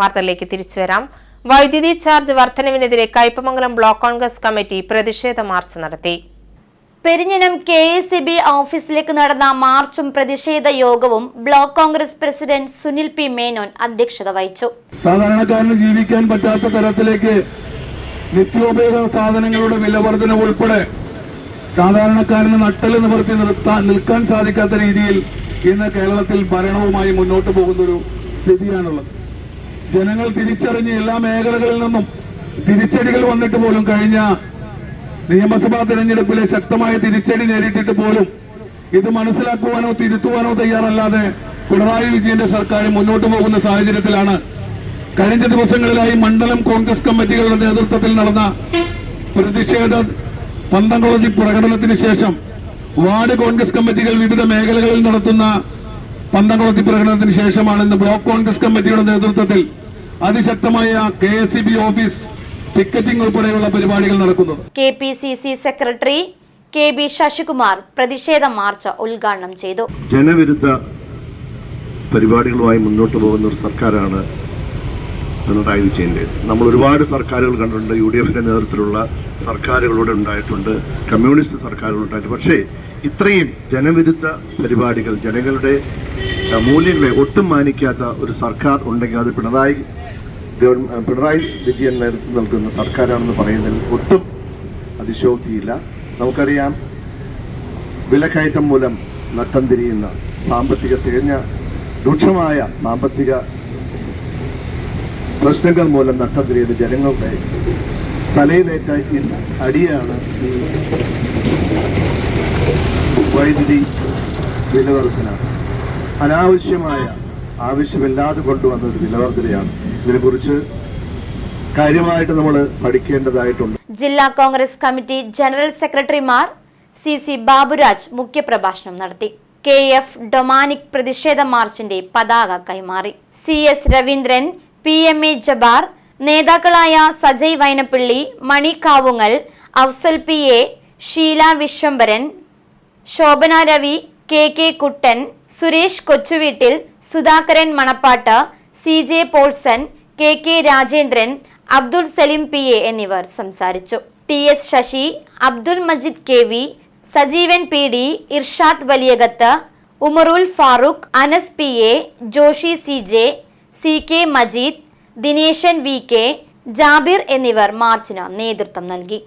വാർത്തകളിലേക്ക് തിരിച്ചുവരാം വൈദ്യുതി ചാർജ് വർധനവിനെതിരെ കയ്പമംഗലം ബ്ലോക്ക് കോൺഗ്രസ് കമ്മിറ്റി പ്രതിഷേധ മാർച്ച് നടത്തി. Perinjanam K S C B ഓഫീസിലേക്ക് നടന്ന മാർച്ചും പ്രതിഷേധ യോഗവും block Congress president Sunil P Menon അധ്യക്ഷത വഹിച്ചു. സാധാരണക്കാരന് ജീവിക്കാൻ പറ്റാത്ത തരത്തിലേക്ക് നിത്യോപയോഗ സാധനങ്ങളുടെ വിലവർധന ഉൾപ്പെടെ സാധാരണക്കാരന് നട്ടൽ നിവർത്തി നിർത്താൻ നിൽക്കാൻ സാധിക്കാത്ത രീതിയിൽ ഇന്ന് കേരളത്തിൽ ഭരണവുമായി മുന്നോട്ട് പോകുന്ന ഒരു സ്ഥിതിയാണുള്ളത്. ജനങ്ങൾ തിരിച്ചറിഞ്ഞ് എല്ലാ മേഖലകളിൽ നിന്നും തിരിച്ചടികൾ വന്നിട്ട് പോലും കഴിഞ്ഞ നിയമസഭാ തെരഞ്ഞെടുപ്പിലെ ശക്തമായ തിരിച്ചടി നേരിട്ടിട്ട് പോലും ഇത് മനസ്സിലാക്കുവാനോ തിരുത്തുവാനോ തയ്യാറല്ലാതെ പിണറായി വിജയന്റെ സർക്കാർ മുന്നോട്ട് പോകുന്ന സാഹചര്യത്തിലാണ് കഴിഞ്ഞ ദിവസങ്ങളിലായി മണ്ഡലം കോൺഗ്രസ് കമ്മിറ്റികളുടെ നേതൃത്വത്തിൽ നടന്ന പ്രതിഷേധ പന്തംകുളത്തി പ്രകടനത്തിന് ശേഷം വാർഡ് കോൺഗ്രസ് കമ്മിറ്റികൾ വിവിധ മേഖലകളിൽ നടത്തുന്ന പന്തംകുളത്തി പ്രകടനത്തിന് ശേഷമാണ് ഇന്ന് ബ്ലോക്ക് കോൺഗ്രസ് കമ്മിറ്റിയുടെ നേതൃത്വത്തിൽ അതിശക്തമായ K S B office picketing ഉൾപ്പെടെയുള്ള പരിപാടികൾ നടക്കുന്നത്. K P C C secretary K B Sasikumar പ്രതിഷേധ മാർച്ച് ഉദ്ഘാടനം ചെയ്തു. ജനവിരുദ്ധ പരിപാടികളുമായി മുന്നോട്ട് പോകുന്ന ഒരു സർക്കാരാണ് പിണറായി വിജയന്റെ നമ്മൾ ഒരുപാട് സർക്കാരുകൾ കണ്ടിട്ടുണ്ട്. യു ഡി എഫിന്റെ നേതൃത്വത്തിലുള്ള സർക്കാരുകളുടെ ഉണ്ടായിട്ടുണ്ട്. കമ്മ്യൂണിസ്റ്റ് സർക്കാരുകളുണ്ടായിട്ടുണ്ട് പക്ഷേ ഇത്രയും ജനവിരുദ്ധ പരിപാടികൾ ജനങ്ങളുടെ മൂല്യങ്ങളെ ഒട്ടും മാനിക്കാത്ത ഒരു സർക്കാർ ഉണ്ടെങ്കിൽ അത് പിണറായി പിണറായി വിജയൻ നേതൃത്വം നൽകുന്ന സർക്കാരാണെന്ന് പറയുന്നതിൽ ഒട്ടും അതിശോക്തിയില്ല നമുക്കറിയാം വിലക്കയറ്റം മൂലം നട്ടം തിരിയുന്ന സാമ്പത്തിക തികഞ്ഞ രൂക്ഷമായ സാമ്പത്തിക പ്രശ്നങ്ങൾ മൂലം നട്ടം തിരിയുന്ന ജനങ്ങളുടെ തലയിലേറ്റ അടിയാണ് ഈ വൈദ്യുതി വിലവർധന അനാവശ്യമായ ആവശ്യമില്ലാതെ കൊണ്ടുവന്ന ഒരു വിലവർധനയാണ് ഇതിനെക്കുറിച്ച് കാര്യമായിട്ട് നമ്മൾ പഠിക്കേണ്ടതായിട്ടുണ്ട്. ജില്ലാ കോൺഗ്രസ് കമ്മിറ്റി ജനറൽ സെക്രട്ടറിമാർ സി സി ബാബുരാജ് മുഖ്യപ്രഭാഷണം നടത്തി. കെ എഫ് ഡൊമാനിക് പ്രതിഷേധ മാർച്ചിന്റെ പതാക കൈമാറി. C S Raveendran P M A Jabbar നേതാക്കളായ Sajay Vainappilly Mani Kavungal Afsal P A Sheela Viswambharan Shobhana Ravi K K Kuttan Suresh Kochuveettil Sudhakaran Manappat C J Paulson K K Rajendran Abdul Saleem P A എന്നിവർ സംസാരിച്ചു. T S Sasi Abdul Majid K V Sajeevan P D Irshad Valiyakath Umarul Farooq Anas P A Joshi C J C K Majeed Dineshan V K Jabir എന്നിവർ മാർച്ചിന് നേതൃത്വം നൽകി.